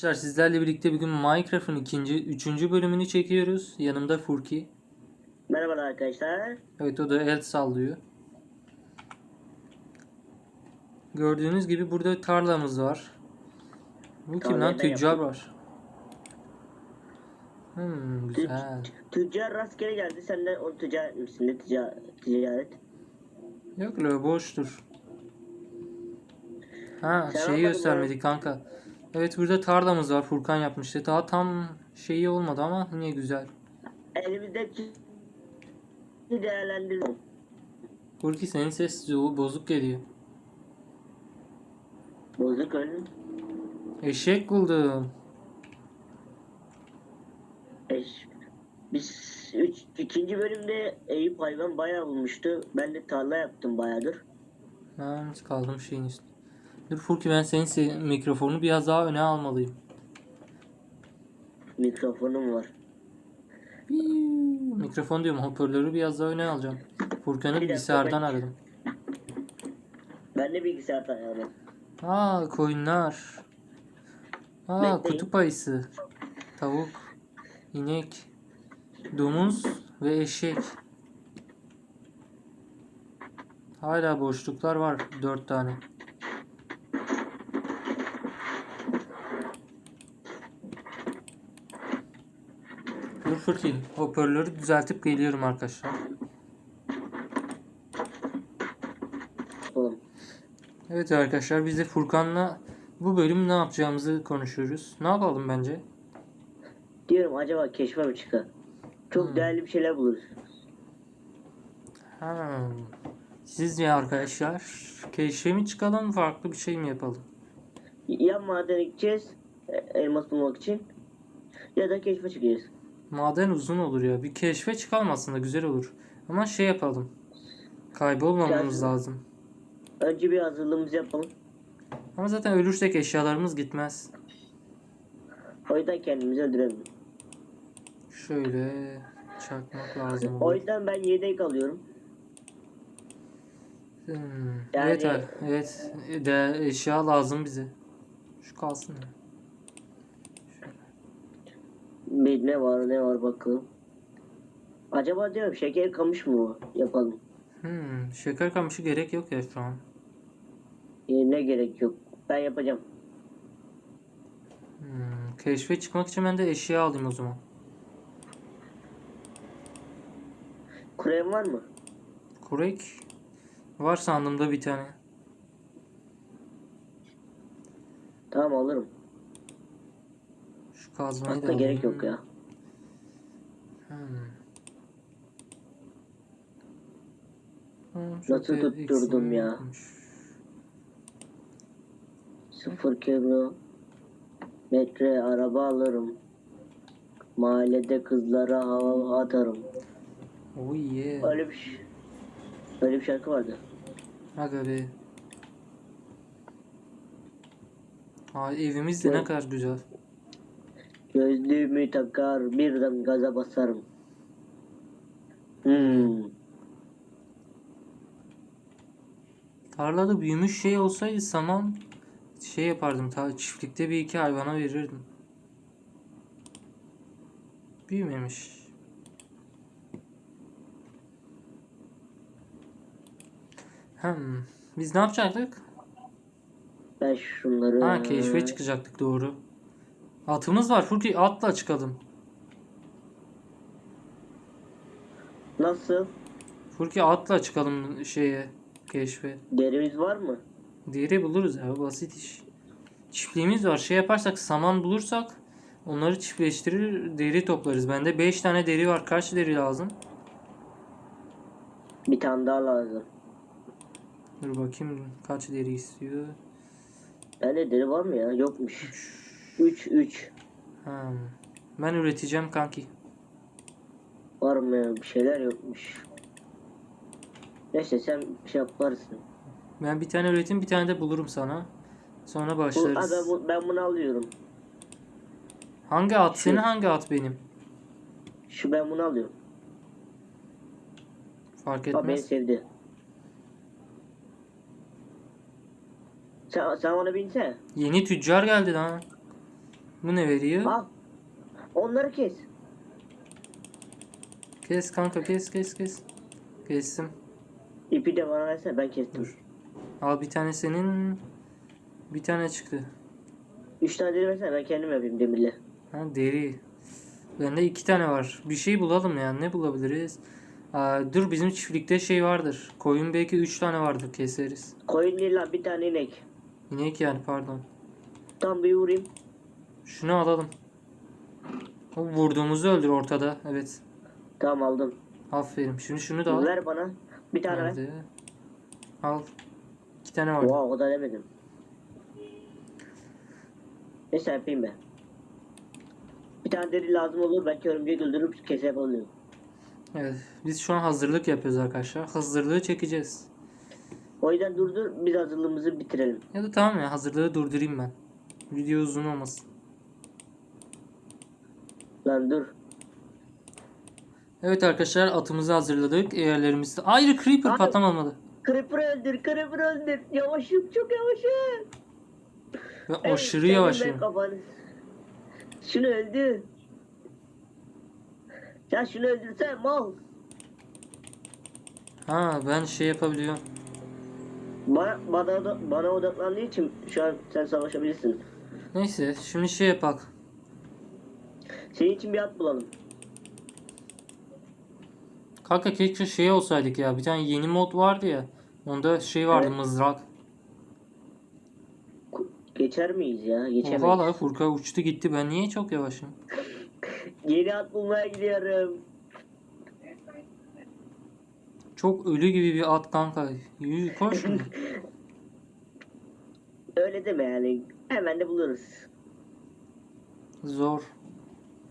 Arkadaşlar sizlerle birlikte bugün Minecraft'ın ikinci, üçüncü bölümünü çekiyoruz. Yanımda Furki. Merhabalar arkadaşlar. Evet o da el sallıyor. Gördüğünüz gibi burada tarlamız var. Bu kim lan? Tüccar var. Hmm, güzel. tüccar rastgele geldi. Sen de onu ticaret misin? Ne tica- ticaret? Yok la boştur. Ha Sen şeyi anladın göstermedi kanka. Evet burada tarlamız var. Furkan yapmıştı. Daha tam şeyi olmadı ama yine güzel. Elimizdeki değerlendirelim. Furki senin ses bozuk geliyor. Bozuk önüm. Eşek buldum. Eş. Biz üç, ikinci bölümde Eyüp hayvan bayağı bulmuştu. Ben de tarla yaptım bayağıdır. Ben kaldım şeyin üstüne. Dur Furki ben senin se- mikrofonu biraz daha öne almalıyım. Mikrofonum var. Mikrofon diyorum hoparlörü biraz daha öne alacağım. Furkan'ı bilgisayardan aradım. Ben de bilgisayardan yani. Aa koyunlar. Aa Bekleyin. kutup ayısı. Tavuk. inek, Domuz ve eşek. Hala boşluklar var. Dört tane. Dur Furki. Hoparlörü düzeltip geliyorum arkadaşlar. Evet arkadaşlar biz de Furkan'la bu bölüm ne yapacağımızı konuşuyoruz. Ne yapalım bence? Diyorum acaba keşfe mi çıkar? Çok Hmm. değerli bir şeyler buluruz. Ha. Sizce arkadaşlar keşfe mi çıkalım farklı bir şey mi yapalım? Ya maden gideceğiz e, elmas bulmak için ya da keşfe çıkacağız. Maden uzun olur ya. Bir keşfe çıkalım aslında güzel olur. Ama şey yapalım. Kaybolmamamız Gelsin. lazım. Önce bir hazırlığımızı yapalım. Ama zaten ölürsek eşyalarımız gitmez. O yüzden kendimizi öldürelim. Şöyle çakmak lazım O olur. yüzden ben yedek alıyorum. Hmm. Yani- Evet, evet. De, eşya lazım bize. Şu kalsın. ya. Bir ne var ne var bakalım. Acaba diyorum şeker kamış mı? Yapalım. Hmm. Şeker kamışı gerek yok ya şu an. E, ne gerek yok. Ben yapacağım. Hmm. Keşfe çıkmak için ben de eşya alayım o zaman. Kurem var mı? Kurek var sandığımda bir tane. Tamam alırım. Da Aslında gerek yok ya. Hmm. Nasıl tutturdum ya? Sıfır kilo metre araba alırım. Mahallede kızlara hava atarım. Oh yeah. Öyle bir şey. Öyle bir şarkı vardı. Aga be. Ay evimiz de ne Evet. kadar güzel. Gözlüğümü takar birden gaza basarım. Hmm. Tarlada büyümüş şey olsaydı saman şey yapardım. Ta çiftlikte bir iki hayvana verirdim. Büyümemiş. Hmm. Biz ne yapacaktık? Ben şunları... Ha keşfe çıkacaktık doğru. Atımız var. Furki atla çıkalım. Nasıl? Furki atla çıkalım şeye keşfe. Derimiz var mı? Deri buluruz ya basit iş. Çiftliğimiz var. Şey yaparsak saman bulursak onları çiftleştirir deri toplarız. Bende 5 tane deri var. Kaç deri lazım? Bir tane daha lazım. Dur bakayım kaç deri istiyor. Bende deri var mı ya? Yokmuş. 3 3. Ha. Ben üreteceğim kanki. Var mı ya? Bir şeyler yokmuş. Neyse sen bir şey yaparsın. Ben bir tane üreteyim bir tane de bulurum sana. Sonra Bu, başlarız. Aga, bu, ben bunu alıyorum. Hangi at? Şu- Senin hangi at benim? Şu ben bunu alıyorum. Fark Bak beni etmez. sevdi. Sen, sen ona binsene. Yeni tüccar geldi lan. Bu ne veriyor? Al. Onları kes. Kes kanka kes kes kes. Kestim. İpi de bana versene ben kestim. Dur. Al bir tane senin. Bir tane çıktı. Üç tane deri versene ben kendim yapayım demirle. Ha deri. Bende iki tane var. Bir şey bulalım ya. Ne bulabiliriz? Aa, dur bizim çiftlikte şey vardır. Koyun belki üç tane vardır keseriz. Koyun değil lan bir tane inek. İnek yani pardon. Tam bir vurayım. Şunu alalım. O vurduğumuzu öldür ortada. Evet. Tamam aldım. Aferin. Şunu şunu da al. Ver bana. Bir tane ver. Nerede? Al. İki tane var. Oha o da demedim. Neyse yapayım ben. Bir tane deri lazım olur. Belki örümceği öldürüp kese yapabiliyorum. Evet. Biz şu an hazırlık yapıyoruz arkadaşlar. Hazırlığı çekeceğiz. O yüzden durdur biz hazırlığımızı bitirelim. Ya da tamam ya hazırlığı durdurayım ben. Video uzun olmasın. Lan dur. Evet arkadaşlar atımızı hazırladık. Eğerlerimiz Ayrı creeper Abi- patlamamalı. Creeper öldür, Creeper öldür. Yavaşım, çok yavaşım. Ben Evet, aşırı senin yavaşım. ben kafanı- Şunu öldür. Ya şunu öldürsen mal. Ha ben şey yapabiliyorum. Bana, bana, bana odaklandığı için şu an sen savaşabilirsin. Neyse şimdi şey yapak. Senin için bir at bulalım. Kanka keşke şey olsaydık ya. Bir tane yeni mod vardı ya. Onda şey vardı Evet. mızrak. Geçer miyiz ya? Geçemeyiz. Oha la Furkan uçtu gitti. Ben niye çok yavaşım? Yeni at bulmaya gidiyorum. Çok ölü gibi bir at kanka. Yürü koş. Öyle deme yani. Hemen de buluruz. Zor.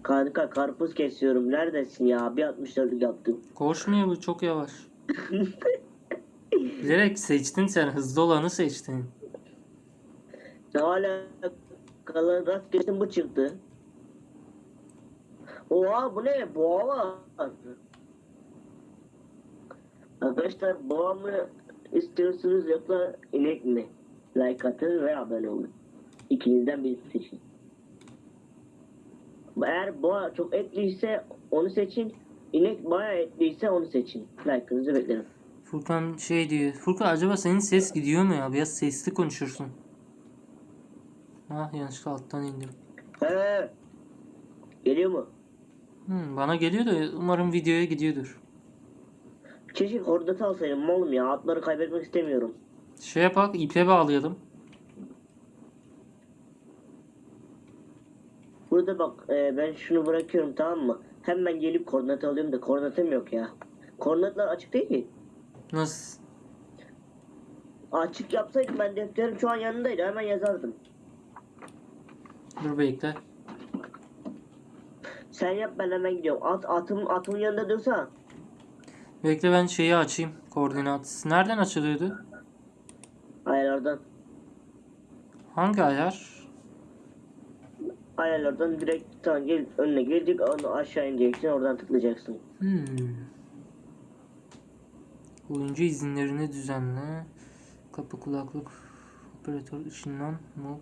Kanka karpuz kesiyorum. Neredesin ya? Bir 64'lük yaptım. Koşmuyor bu çok yavaş. Bilerek seçtin sen. Hızlı olanı seçtin. Hala kalan rast geçtim bu çıktı. Oha bu ne? Boğa var. Arkadaşlar boğa mı istiyorsunuz yoksa inek mi? Like atın ve abone olun. İkinizden birisi seçin. Eğer boğa çok etliyse onu seçin. İnek bayağı etliyse onu seçin. Like'ınızı beklerim. Furkan şey diyor. Furkan acaba senin ses gidiyor mu ya? Biraz sesli konuşursun. Ah yanlışlıkla alttan indim. He. Geliyor mu? Hmm, bana geliyor da umarım videoya gidiyordur. Keşke koordinatı alsaydım malum ya. Atları kaybetmek istemiyorum. Şey yapak ipe bağlayalım. Burada bak e, ben şunu bırakıyorum tamam mı? Hemen gelip koordinatı alıyorum da koordinatım yok ya. Koordinatlar açık değil ki. Nasıl? Açık yapsaydım ben defterim şu an yanındaydı hemen yazardım. Dur bekle. Sen yap ben hemen gidiyorum. At, atım, atımın yanında dursa. Bekle ben şeyi açayım. Koordinat. Nereden açılıyordu? Ayarlardan. Hangi ayar? Ayarlardan direkt tamam gel önüne gelecek onu aşağı ineceksin oradan tıklayacaksın. Hmm. Oyuncu izinlerini düzenle. Kapı kulaklık. Operatör ışınlan. Mob.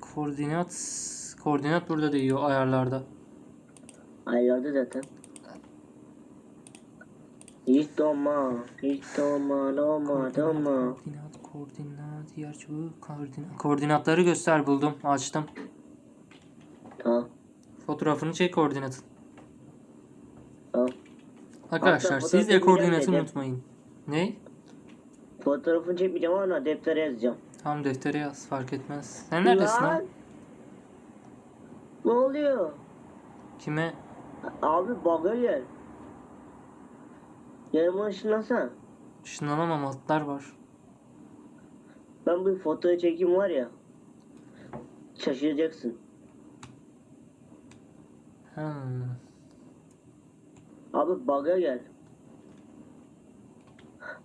Koordinat. Koordinat burada değiyor ayarlarda. Ayarlarda zaten. Hiç doğma, hiç doğma, doğma, doğma. Koordinat, koordinat, yer çubuğu, koordinat. Koordinatları göster buldum. Açtım. Tamam, Fotoğrafını çek koordinatın. tamam. Arkadaşlar Hatta siz de koordinatı unutmayın. Ne? Fotoğrafını çekmeyeceğim ama deftere yazacağım. Tam deftere yaz fark etmez. Sen neredesin lan? Ne oluyor? Kime? Abi bug'a gel. Yanıma ışınlansana. Işınlanamam atlar var. Ben bir fotoğraf çekeyim var ya. Şaşıracaksın. Hmm. Abi bug'a gel.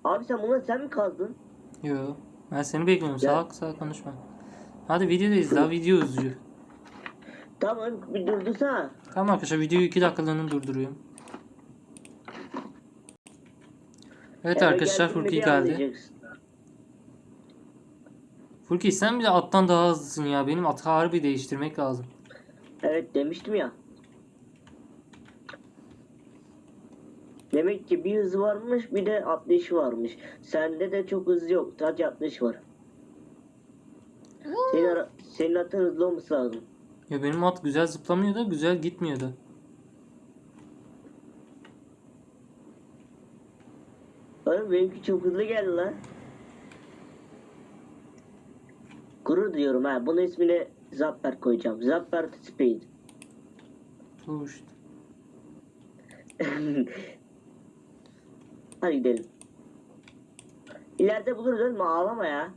Abi sen bunları sen mi kazdın? Yo. Ben seni bekliyorum. Gel. Salak salak konuşma. Hadi videodayız daha video uzuyor. Tamam bir durdursana. Tamam arkadaşlar videoyu 2 dakikalığını durduruyorum. Evet Eve arkadaşlar geldim Furki geldi. anlayacaksın. Furki sen bile attan daha hızlısın ya. Benim atı harbi değiştirmek lazım. Evet demiştim ya. Demek ki bir hızı varmış bir de atlayışı varmış. Sende de çok hızlı yok. Sadece atlayış var. Senin, ara- senin atın hızlı olması lazım. Ya benim at güzel zıplamıyor da güzel gitmiyor da. Oğlum benimki çok hızlı geldi lan. Gurur diyorum ha. Bunun ismini Zapper koyacağım. Zapper Speed. İşte. Hadi gidelim. İleride buluruz ölme ağlama ya.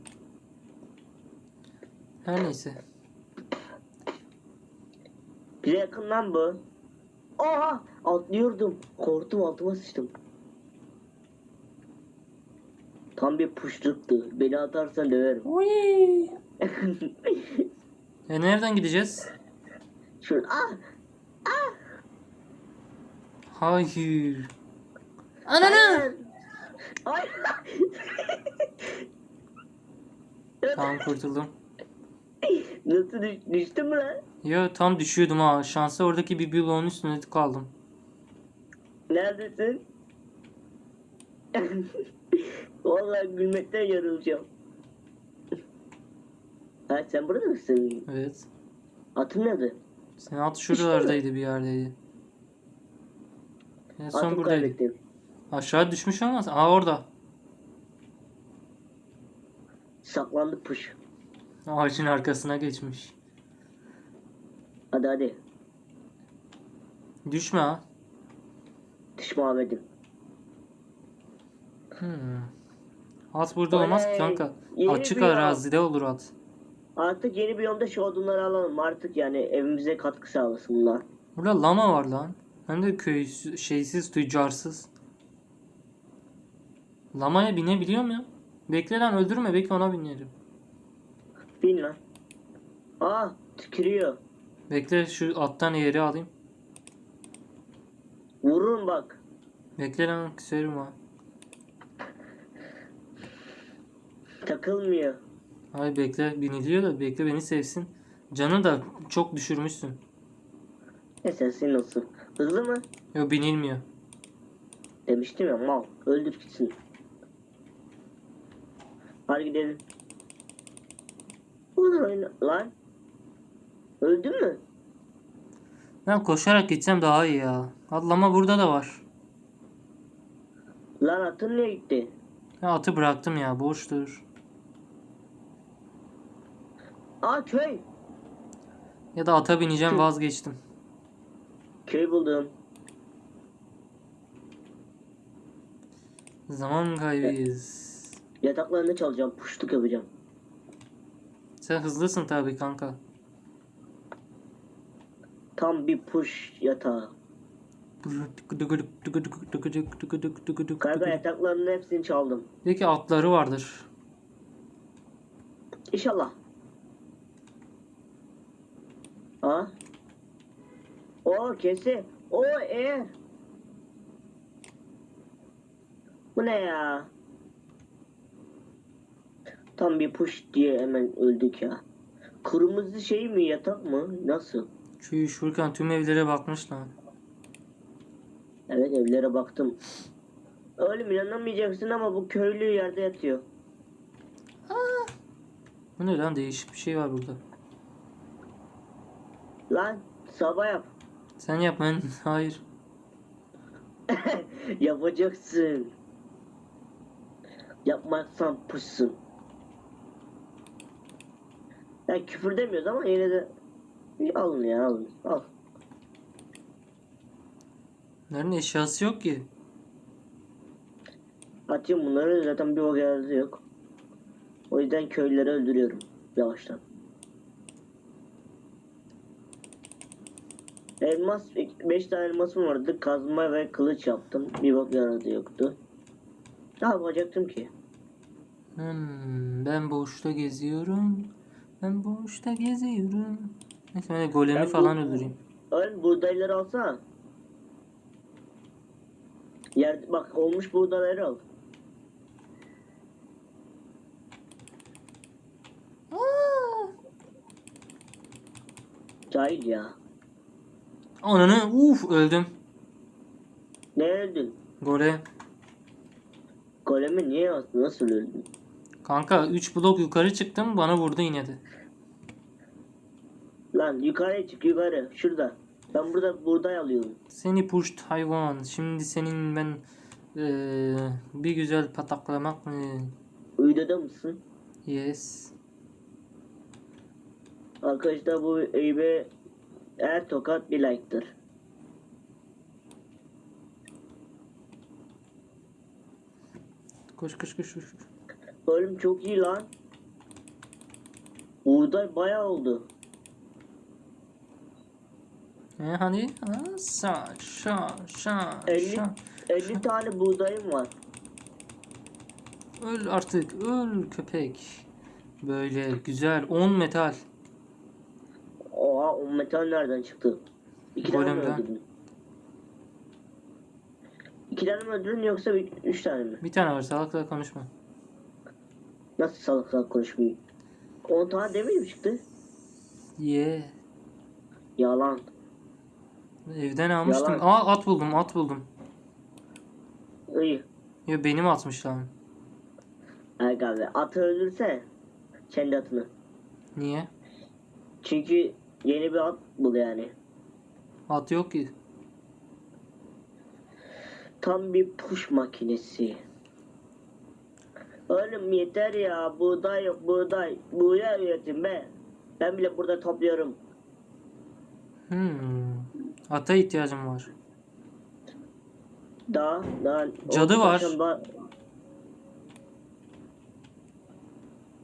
Her neyse. Bize yakın lan bu. Oha! Atlıyordum. Korktum altıma sıçtım. Tam bir puşluktu. Beni atarsan döverim. Oy. Ya nereden gideceğiz? Şurada. Ah! Hayır. Ananı. Hayır. Tamam kurtuldum. Nasıl düş, düştün mü lan? Ya tam düşüyordum ha. Şansa oradaki bir bloğun üstüne kaldım. Neredesin? Vallahi gülmekten yarılacağım. Ha sen burada mısın? Evet. Atın nerede? Senin at şuralardaydı bir yerdeydi. En son Atımı buradaydı. kaybettim. Aşağı düşmüş olmaz. Aa orada. Saklandı puş. Ağacın arkasına geçmiş. Hadi hadi. Düşme ha. Düşme Ahmet'im. Hmm. At burada olmaz ki Oley! kanka. Yeni Açık bir yol. arazide olur at. Artık yeni bir yolda şu odunları alalım. Artık yani evimize katkı sağlasın bunlar. Burada lama var lan. Hem de köy şeysiz tüccarsız. Lamaya binebiliyor mu ya? Bekle lan öldürme belki ona binerim. Bin lan. Aa tükürüyor. Bekle şu attan yeri alayım. Vururum bak. Bekle lan küserim ha. Takılmıyor. Ay bekle biniliyor da bekle beni sevsin. Canı da çok düşürmüşsün. Esensin nasıl? Hızlı mı? Yo binilmiyor. Demiştim ya mal. Öldür gitsin. Hadi gidelim. Olur oyna. Lan. Öldün mü? Ben koşarak gitsem daha iyi ya. At lama burada da var. Lan atın niye gitti? Ya atı bıraktım ya boştur. Aa köy. Ya da ata bineceğim vazgeçtim. Köy buldum. Zaman kaybıyız. Yataklarını çalacağım. Puşluk yapacağım. Sen hızlısın tabii kanka. Tam bir push yatağı. Kanka yataklarının hepsini çaldım. Peki atları vardır. İnşallah. Ha? O kesi. O e. Bu ne ya? Tam bir push diye hemen öldük ya. Kırmızı şey mi yatak mı? Nasıl? Şu Furkan tüm evlere bakmış lan. Evet evlere baktım. Oğlum inanamayacaksın ama bu köylü yerde yatıyor. Bu ne lan değişik bir şey var burada. Lan sabah yap. Sen yap ben hayır. Yapacaksın. Yapmazsan pussun. Ya küfür demiyoruz ama yine de alın ya alın. Al. Bunların eşyası yok ki. Atayım bunları zaten bir o geldi yok. O yüzden köylüleri öldürüyorum yavaştan. Elmas, 5 tane elmasım vardı. Kazma ve kılıç yaptım. Bir bak yaradı yoktu. Ne yapacaktım ki? Hmm, ben boşta geziyorum. Ben boşta geziyorum. Neyse ben golemi ben falan bu, öldüreyim. Ön buğdayları alsana. Yer, bak olmuş buğdayları al. Cahil ya. Ananı uf öldüm. Ne öldün? Gole. Golemi niye attın? Nasıl öldün? Kanka 3 blok yukarı çıktım bana vurdu yine de. Lan yukarıya çık yukarı. Şurada. Ben burada buğday alıyorum. Seni puşt hayvan. Şimdi senin ben eee, bir güzel pataklamak mı? Uyuda mısın? Yes. Arkadaşlar bu Eyüp'e her tokat bir like'tır. Koş koş koş koş. Bölüm çok iyi lan. Buğday bayağı oldu. E hadi. Ha, Sa şa şa 50, şa. 50 tane buğdayım var. Öl artık öl köpek. Böyle güzel 10 metal. Oha o metal nereden çıktı? İki tane mi Golemden. öldürdün? İki tane mi öldürdün yoksa bir, üç tane mi? Bir tane var salak salak konuşma. Nasıl salak salak konuşmayı? 10 tane demir mi çıktı? Ye. Yalan. Evden almıştım. Yalan. Aa at buldum at buldum. İyi. Ya benim atmış lan. Erk abi atı öldürse kendi atını. Niye? Çünkü yeni bir at bul yani. At yok ki. Tam bir push makinesi. Oğlum yeter ya buğday yok buğday. Buğday üretim be. Ben bile burada topluyorum. Hmm. Ata ihtiyacım var. Daha daha Cadı var. daha-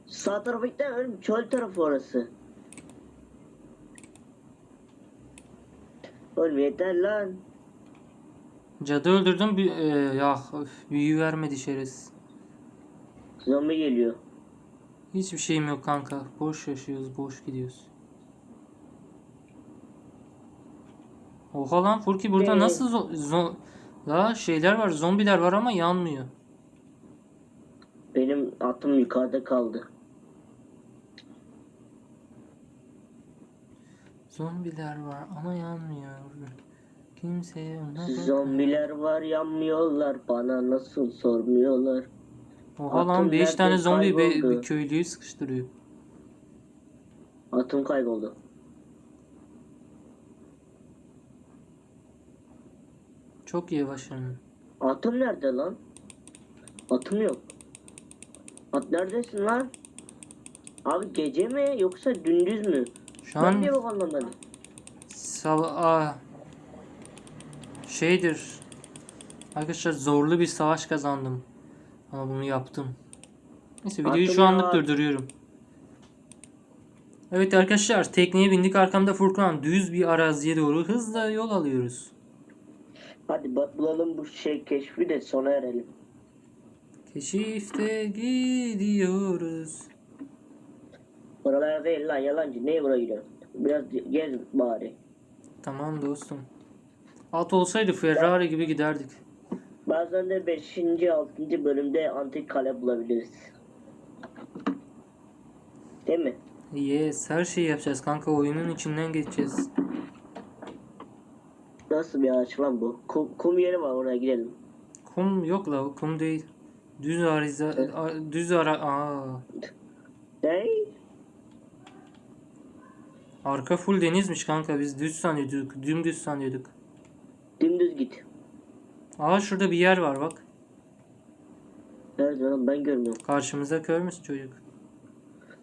Sağ tarafı gitti oğlum çöl tarafı orası. Oğlum yeter lan. Cadı öldürdüm. Bir, e, ya öf, büyü vermedi şerefsiz. Zombi geliyor. Hiçbir şeyim yok kanka. Boş yaşıyoruz, boş gidiyoruz. Oha lan Furki burada Ee? nasıl zo- zo- Daha şeyler var, zombiler var ama yanmıyor. Benim atım yukarıda kaldı. Zombiler var ama yanmıyor. Kimseye bakma. Zombiler var yanmıyorlar bana nasıl sormuyorlar. Oha lan Atın 5 tane zombi be- bir köylüyü sıkıştırıyor. Atım kayboldu. Çok yani. Atım nerede lan? Atım yok. At neredesin lan? Abi gece mi yoksa gündüz mü? Şu an niye bak anlamadım. sabah şeydir. Arkadaşlar zorlu bir savaş kazandım. Ama bunu yaptım. Neyse videoyu şu Aklıma- anlık durduruyorum. Evet arkadaşlar tekneye bindik arkamda Furkan düz bir araziye doğru hızla yol alıyoruz. Hadi bulalım bu şey keşfi de sona erelim. Keşifte gidiyoruz. Buralar değil lan yalancı. Neye buraya gidiyorsun? Biraz gez bari. Tamam dostum. At olsaydı Ferrari gibi giderdik. Bazen de 5. 6. bölümde antik kale bulabiliriz. Değil mi? Yes her şeyi yapacağız kanka oyunun içinden geçeceğiz. Nasıl bir ağaç lan bu? Kum, kum yeri var oraya gidelim. Kum yok la kum değil. Düz arize a- düz ara aa. Ne? Arka full denizmiş kanka biz düz sanıyorduk dümdüz sanıyorduk. Dümdüz git. Aa şurada bir yer var bak. Nerede lan ben görmüyorum. Karşımızda kör müsün çocuk?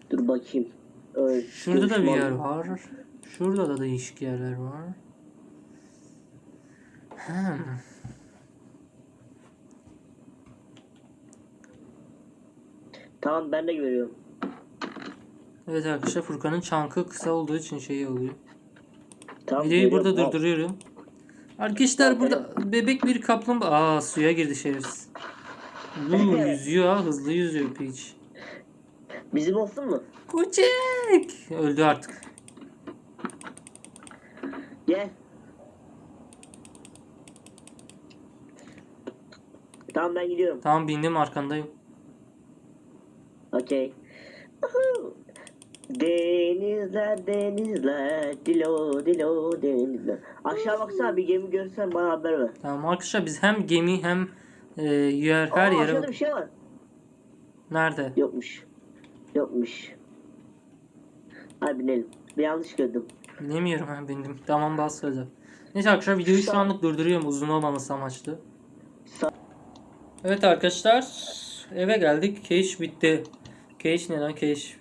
Dur bakayım. Öyle, Şurada da bir yer var. Şurada da değişik yerler var. Hmm. Tamam ben de görüyorum. Evet arkadaşlar Furkan'ın çankı kısa olduğu için şey oluyor. Tamam, Videoyu burada. Al. durduruyorum. Arkadaşlar burada bebek bir kaplumbağa. Aa suya girdi şerefsiz. Uuu yüzüyor ha hızlı yüzüyor piç. Bizim olsun mu? Kucek. Öldü artık. Gel. Tamam ben gidiyorum. Tamam bindim arkandayım. Okey. Denizler denizler dilo dilo denizler. Aşağı baksana bir gemi görsen bana haber ver. Tamam arkadaşlar biz hem gemi hem e, yer her Aa, yere aşağıda bir şey var. Nerede? Yokmuş. Yokmuş. Hadi binelim. Bir yanlış gördüm. Bilemiyorum ha bindim. Tamam bas gaza. Neyse arkadaşlar videoyu şu anlık durduruyorum uzun olmaması amaçlı. Evet arkadaşlar eve geldik. Keş bitti. Keş ne lan keş?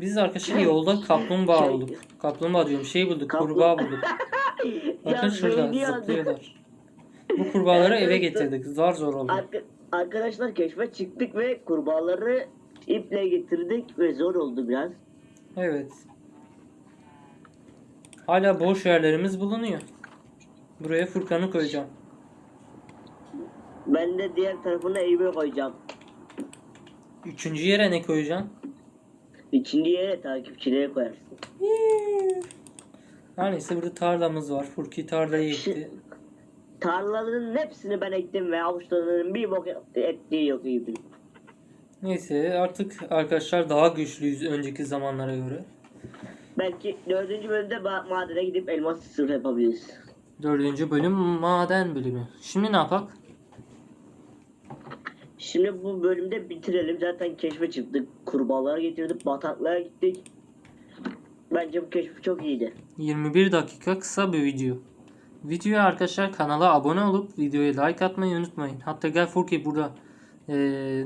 Biz arkadaşlar yolda kaplumbağa bulduk. Kaplumbağa diyorum şey bulduk Kaplum- kurbağa bulduk. Bakın şurada zıplıyorlar. Bu kurbağaları eve getirdik. Zar zor oldu. Arka- arkadaşlar keşfe çıktık ve kurbağaları iple getirdik ve zor oldu biraz. Evet. Hala boş yerlerimiz bulunuyor. Buraya Furkan'ı koyacağım. Ben de diğer tarafına Eyüp'e koyacağım. Üçüncü yere ne koyacaksın? İkinci yere takipçilere koyarsın. Her neyse burada tarlamız var. Furki tarlayı ekti. Tarlaların hepsini ben ektim ve avuçlarının bir bok ettiği yok Eyüp'ün. Neyse artık arkadaşlar daha güçlüyüz önceki zamanlara göre. Belki dördüncü bölümde madene gidip elmas sırrı yapabiliriz. Dördüncü bölüm maden bölümü. Şimdi ne yapak? Şimdi bu bölümde bitirelim. Zaten keşfe çıktık. Kurbağalara getirdik. Bataklığa gittik. Bence bu keşif çok iyiydi. 21 dakika kısa bir video. Videoya arkadaşlar kanala abone olup videoya like atmayı unutmayın. Hatta gel Furki burada. Ee,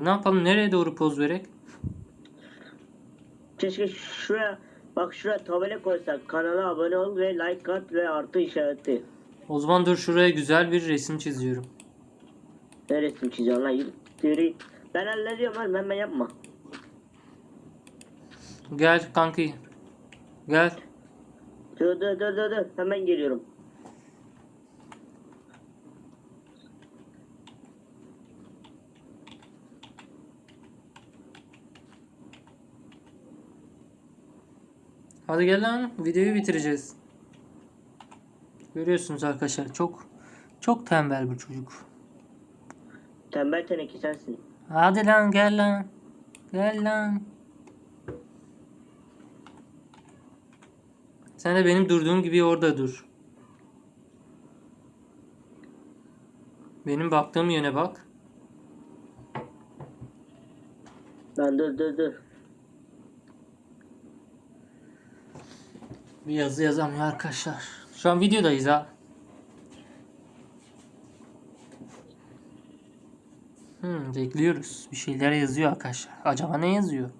ne yapalım? Nereye doğru poz verek? Keşke şuraya bak şuraya tabela koysak. Kanala abone ol ve like at ve artı işareti. O zaman dur şuraya güzel bir resim çiziyorum. Ne resim çiziyorsun lan? Yürü- Yürü. Ben hallediyorum lan. Hemen yapma. Gel kanki. Gel. Dur dur dur dur dur. Hemen geliyorum. Hadi gel lan videoyu bitireceğiz. Görüyorsunuz arkadaşlar çok çok tembel bir çocuk. Tembel teneke sensin. Hadi lan gel lan. Gel lan. Sen de benim durduğum gibi orada dur. Benim baktığım yöne bak. Lan dur dur dur. Bir yazı yazamıyor arkadaşlar. Şu an videodayız ha. Hmm, bekliyoruz. Bir şeyler yazıyor arkadaşlar. Acaba ne yazıyor?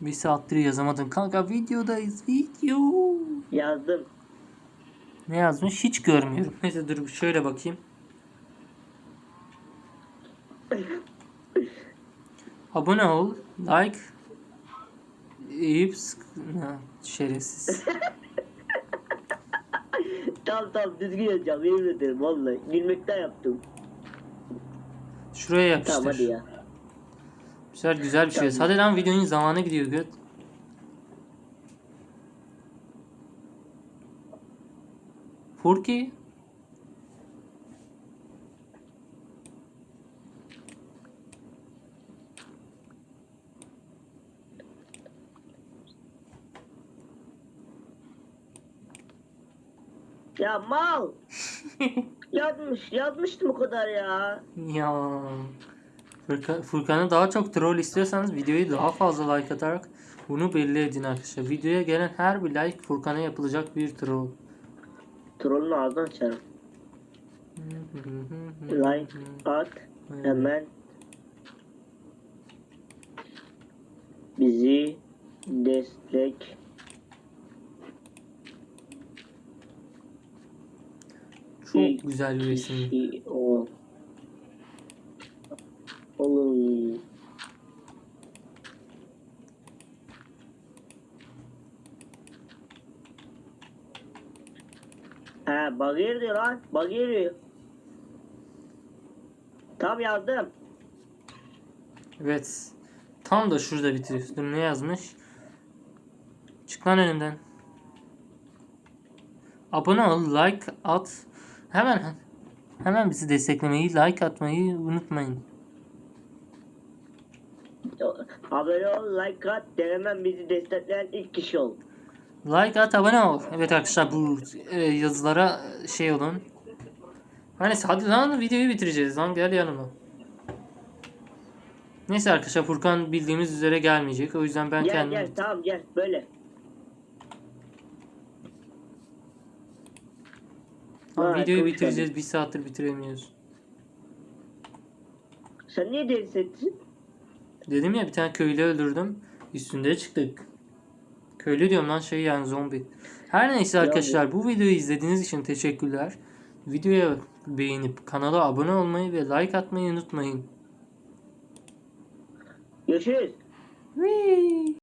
Bir saattir yazamadın. Kanka videodayız. Video. Yazdım. Ne yazmış hiç görmüyorum. Neyse dur şöyle bakayım. Abone ol, like, Eyüp sık- Ha, şerefsiz. Tamam tamam düzgün yazacağım. Yemin ederim vallahi. Gülmekten yaptım. Şuraya yapıştır. Tamam hadi ya. Güzel güzel bir şey. Hadi lan videonun zamanı gidiyor göt. Furki. Ya mal. Yazmış. Yazmıştım o kadar ya. Ya. Furkan, Furkan'ı daha çok troll istiyorsanız videoyu daha fazla like atarak bunu belli edin arkadaşlar. Videoya gelen her bir like Furkan'a yapılacak bir troll. Trollün ağzını açarım. Like at. Hemen. Bizi destek Çok güzel bir resim. ol. Olun. He bagir diyor lan. Bagir diyor. Tam yazdım. Evet. Tam da şurada bitiriyoruz. Dur ne yazmış? Çık lan önümden. Abone ol, like at. Hemen hemen bizi desteklemeyi, like atmayı unutmayın. Abone ol, like at, denemem bizi destekleyen ilk kişi ol. Like at, abone ol. Evet arkadaşlar bu e, yazılara şey olun. Hani hadi lan videoyu bitireceğiz lan gel yanıma. Neyse arkadaşlar Furkan bildiğimiz üzere gelmeyecek. O yüzden ben Gel kendim gel tamam gel böyle. Vay, videoyu bitireceğiz. Bir saattir bitiremiyoruz. Sen niye deri setsin? Dedim ya bir tane köylü öldürdüm. Üstünde çıktık. Köylü diyorum lan şey yani zombi. Her neyse arkadaşlar bu videoyu izlediğiniz için teşekkürler. Videoya beğenip kanala abone olmayı ve like atmayı unutmayın. Görüşürüz. Whee!